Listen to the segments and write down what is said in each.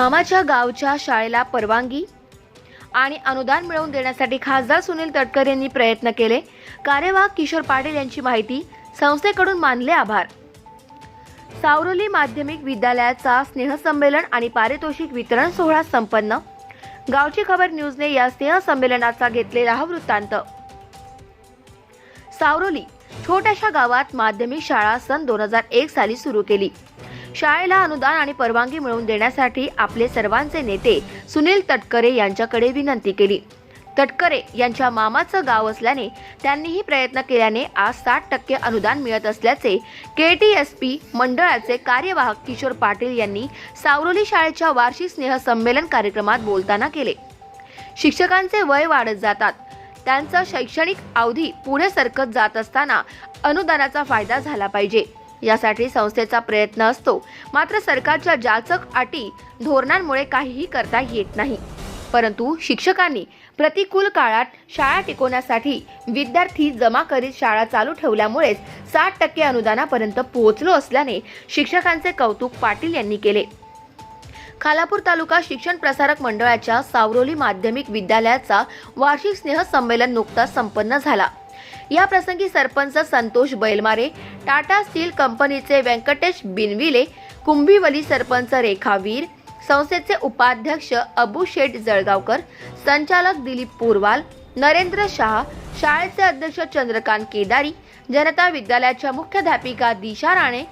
मामाच्या गावच्या शाळेला परवानगी आणि अनुदान मिळवून देण्यासाठी खासदार सुनील तटकर यांनी प्रयत्न केले. कार्यवाह किशोर पाटील यांची माहिती संस्थेकडून मानले आभार. सावरोली माध्यमिक विद्यालयाचा स्नेहसंमेलन आणि पारितोषिक वितरण सोहळा संपन्न. गावची खबर न्यूजने या स्नेहसंमेलनाचा घेतलेला हा वृत्तांत. सावरोली छोट्याशा गावात माध्यमिक शाळा सन दोन हजार एक साली सुरू केली. शाळेला अनुदान आणि परवानगी मिळवून देण्यासाठी आपले सर्वांचे नेते सुनील तटकरे यांच्याकडे विनंती केली. तटकरे यांच्या मामाचं गाव असल्याने त्यांनीही प्रयत्न केल्याने आज साठ टक्के अनुदान मिळत असल्याचे के टी एस पी मंडळाचे कार्यवाहक किशोर पाटील यांनी सावरोली शाळेच्या वार्षिक स्नेहसंमेलन कार्यक्रमात बोलताना केले. शिक्षकांचे वय वाढत जातात. त्यांचा शैक्षणिक अवधी पुढे सरकत जात असताना अनुदानाचा फायदा झाला पाहिजे. यासाठी संस्थेचा प्रयत्न असतो. मात्र सरकारच्या जाचक अटी धोरणांमुळे काहीही करता येत नाही. परंतु शिक्षकांनी प्रतिकूल काळात शाळा टिकवण्यासाठी विद्यार्थी जमा करीत शाळा चालू ठेवल्यामुळेच साठ टक्के अनुदानापर्यंत पोहोचलो असल्याने शिक्षकांचे कौतुक पाटील यांनी केले. खालापूर तालुका शिक्षण प्रसारक मंडळाच्या सावरोली माध्यमिक विद्यालयाचा वार्षिक स्नेह संमेलन नुकताच संपन्न झाला. या प्रसंगी सरपंच संतोष बैलमारे टाटा स्टील कंपनीचे व्यंकटेश बिनविले कुंभिवली सरपंच रेखा वीर संस्थेचे उपाध्यक्ष अबू शेठ जळगावकर संचालक दिलीप पूरवाल नरेंद्र शाह शाळेचे अध्यक्ष चंद्रकांत केदारी जनता विद्यालयाच्या मुख्याध्यापिका दिशा राणे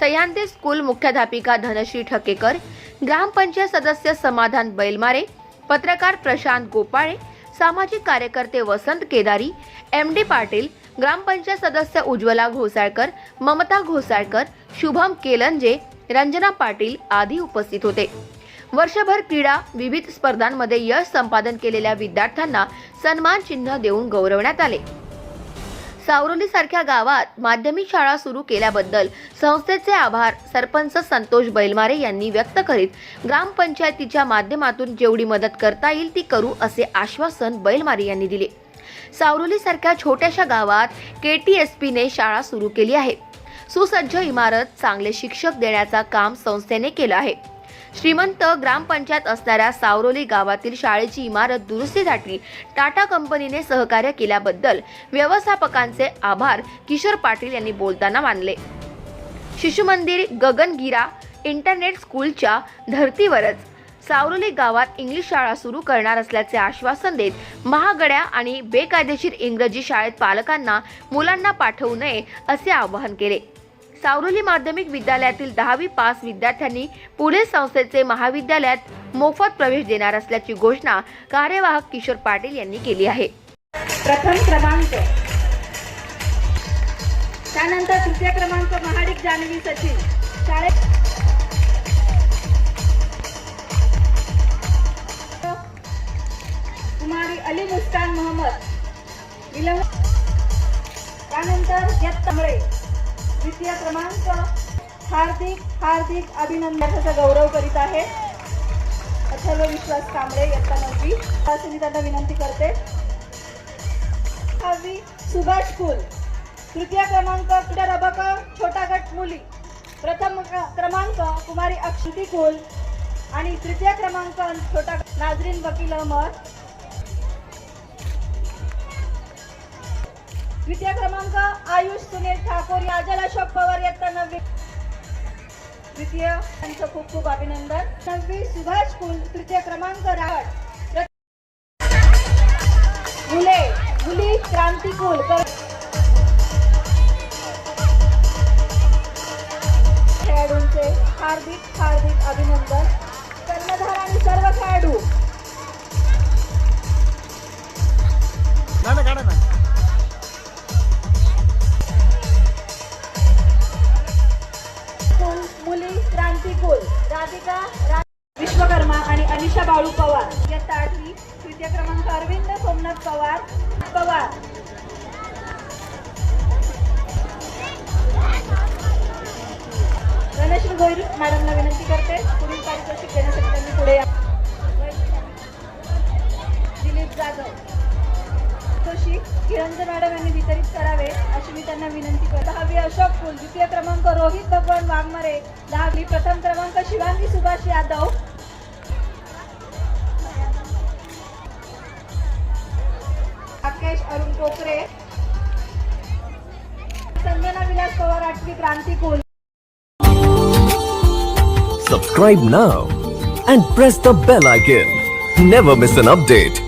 सह्याद्री स्कूल मुख्याध्यापिका धनश्री ठकेकर ग्रामपंचायत सदस्य समाधान बैलमारे पत्रकार प्रशांत गोपाळे सामाजिक कार्यकर्ते वसंत केदारी एम डी पाटील ग्रामपंचायत सदस्य उज्ज्वला घोसाळकर ममता घोसाळकर शुभम केलंजे रंजना पाटील आदी उपस्थित होते. वर्षभर क्रीडा विविध स्पर्धांमध्ये यश संपादन केलेल्या विद्यार्थ्यांना सन्मान चिन्ह देऊन गौरवण्यात आले. सावरोली सारख्या गावात माध्यमिक शाळा सुरू केल्याबद्दल संस्थेचे आभार. सरपंच संतोष बैलमारे यांनी व्यक्त करीत ग्रामपंचायतीच्या माध्यमातून जेवढी मदत करता येईल ती करू असे आश्वासन बैलमारे यांनी दिले. सावरोली सारख्या छोट्याशा गावात के टी एस पीने शाळा सुरू केली आहे. सुसज्ज इमारत चांगले शिक्षक देण्याचा काम संस्थेने केलं आहे. श्रीमंत ग्रामपंचायत असणाऱ्या सावरोली गावातील शाळेची इमारत दुरुस्तीसाठी टाटा कंपनीने सहकार्य केल्याबद्दल व्यवस्थापकांचे आभार किशोर पाटील यांनी बोलताना मानले. शिशु मंदिर गगनगिरा इंटरनेट स्कूलच्या धर्तीवरच सावरोली गावात इंग्लिश शाळा सुरू करणार असल्याचे आश्वासन देत महागड्या आणि बेकायदेशीर इंग्रजी शाळेत पालकांना मुलांना पाठवू नये असे आवाहन केले. सावरोली माध्यमिक विद्यालयातील दहावी पास विद्यार्थ्यांनी पुढे संस्थेचे महाविद्यालयात मोफत प्रवेश देणार असल्याची घोषणा कार्यवाहक किशोर पाटील यांनी केली आहे. प्रथम क्रमांक. त्यानंतर तृतीय क्रमांक महाडिक जानवी सचिन. शाळेत कुमारी अली मुस्कान मोहम्मद. त्यानंतर यत तमळे द्वितीय क्रमांक हार्दिक हार्दिक अभिनंदनाचा गौरव करीत आहे. अथर्व विश्वास कांबळे इयत्ता नववी. असं मी त्यांना विनंती करते. दहावी सुभाष कुल तृतीय क्रमांक क्रीडा रबक? छोटा गट मुली. प्रथम क्रमांक कुमारी अक्षुती कुल आणि तृतीय क्रमांक छोटा नाजरीन वकील अहमद. द्वितीय क्रमांक आयुष सुनील ठाकूर याजल अशोक पवार इयत्ता नववी द्वितीय त्यांचं खूप खूप अभिनंदन. नववी सुभाष कुल तृतीय क्रमांक रावट मुले मुली क्रांतिकुल खेळाडूंचे हार्दिक हार्दिक अभिनंदन. कर्णधार आणि सर्व खेळाडू. राधिका विश्वकर्मा आणि अनिशा बाळू पवार. इयत्ता आठवी तृतीय क्रमांक अरविंद सोमनाथ पवार पवार. धनश्री गोयल मॅडमला विनंती करते पुढील पारितोषिक देण्यासाठी त्यांनी पुढे या. दिलीप जाधव. पारितोषिक किरणकर मॅडम यांनी वितरित करावे अशी मी त्यांना विनंती करतो दहावी अशोक फुल द्वितीय क्रमांक रोहित भगवान वाघमारे दहावी प्रथम क्रमांक शिवांगी सुभाष यादव राकेश अरुण टोकरे संजना विलास पवार आठवी क्रांती कुल Subscribe now and press the bell icon. Never miss an update.